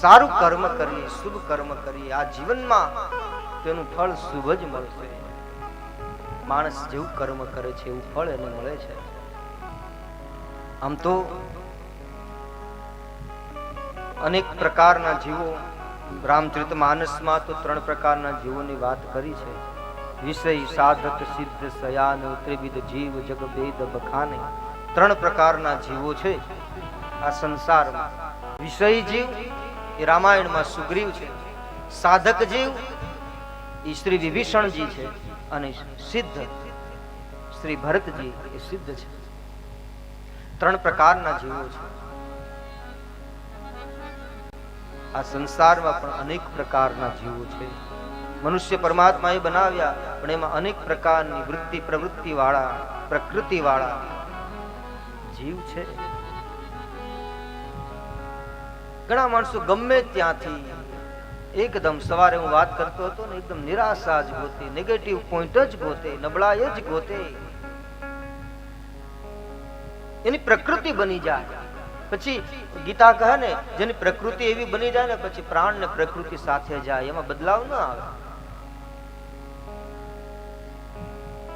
સારું કર્મ કરીએ, શુભ કર્મ કરીએ, આ જીવનમાં તેનું ફળ શુભ જ મળશે. માણસ જેવું કર્મ કરે છે, એવું ફળ એને મળે છે. આમ તો અનેક પ્રકારના જીવો, રામચરિત માનસમાં તો ત્રણ પ્રકારના જીવોની વાત કરી છે. વિષય, સાધક, સિદ્ધ, સયાન, ત્રિવિધ, જીવ, જગ, ભેદ, બખાને ત્રણ પ્રકારના જીવો છે આ સંસારમાં. વિષય જીવ એ રામાયણમાં સુગ્રીવ છે. સાધક જીવ એ શ્રી વિભીષણજી છે અને સિદ્ધ શ્રી ભરતજી એ સિદ્ધ છે. ત્રણ પ્રકારના જીવો છે. આ સંસારમાં પણ અનેક પ્રકારના જીવો છે. મનુષ્ય પરમાત્માએ બનાવ્યા, પણ એમાં અનેક પ્રકારની વૃત્તિ પ્રવૃત્તિ વાળા પ્રકૃતિ વાળા જીવ છે. ઘણા માણસો ગમે ત્યાંથી એકદમ સવારે હું વાત કરતો હતો ને એકદમ નિરાશા જ ગોતે નેગેટિવ પોઈન્ટ જ ગોતે, નબળાઈ જ ગોતે. એની પ્રકૃતિ બની જાય. પછી ગીતા કહે ને, જેની પ્રકૃતિ એવી બની જાય ને, પછી પ્રાણ ને પ્રકૃતિ સાથે જાય, એમાં બદલાવ ન આવે.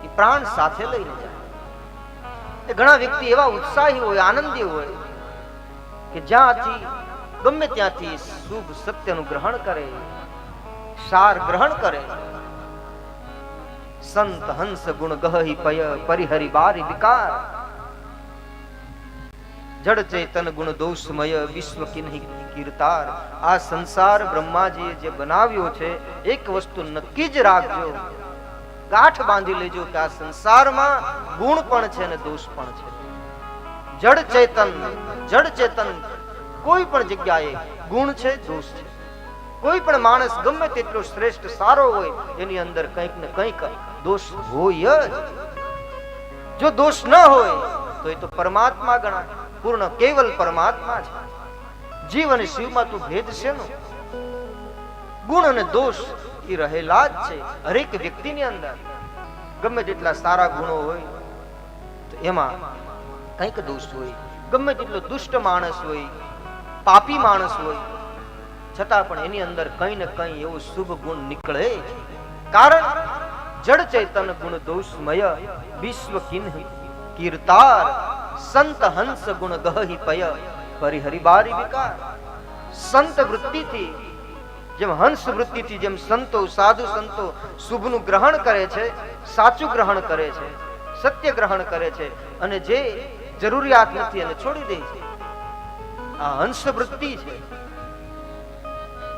એ પ્રાણ સાથે લઈને જાય. ઘણા વ્યક્તિ એવા ઉત્સાહી હોય, આનંદી હોય, કે જ્યાંથી ગમે ત્યાંથી શુભ સત્યનું ગ્રહણ કરે, સાર ગ્રહણ કરે. સંત હંસ ગુણ ગહી પય બારી વિકાર. જડ ચેતન ગુણ દોષમય, વિશ્વ કિન્હી કીર્તાર. આ સંસાર બ્રહ્માજીએ જે બનાવ્યો છે, એક વસ્તુ નક્કી જ રાખજો. ગાંઠ બાંધી લેજો કે આ સંસારમાં ગુણ પણ છે ને દોષ પણ છે. જડ ચેતન જડ ચેતન કોઈ પણ જગ્યાએ ગુણ છે, દોષ છે. કોઈ પણ માણસ ગમે તેટલો શ્રેષ્ઠ સારો હોય, એની અંદર કંઈક ને કંઈક દોષ હોય જ. જો દોષ ન હોય, તો એ તો પરમાત્મા ગણાય. પૂર્ણ કેવલ પરમાત્મા છે જીવ અને શિવમાં તું ભેદ છે નો ગુણ અને દોષ એ રહેલા જ છે, હરેક વ્યક્તિની અંદર. ગમે તેટલા સારા ગુણો હોય, તો એમાં કંઈક દોષ હોય. ગમે તેટલો દુષ્ટ માણસ હોય પાપી માણસ હોય. છતાં પણ એની અંદર કંઈ ને કંઈ એવો શુભ ગુણ નીકળે કારણ જડ ચેતન ગુણ દોષમય વિશ્વ કિન્હ કીર્તાર સંત હંસ ગુણ ગહી પય પરિહરી બારી વિકાર. સંત વૃત્તિથી જેમ હંસ વૃત્તિથી જેમ સંતો સાધુ સંતો શુભનું ગ્રહણ કરે છે, સાચું ગ્રહણ કરે છે, સત્ય ગ્રહણ કરે છે અને જે જરૂરિયાત નથી એને છોડી દે છે. આ હંસ વૃત્તિ છે.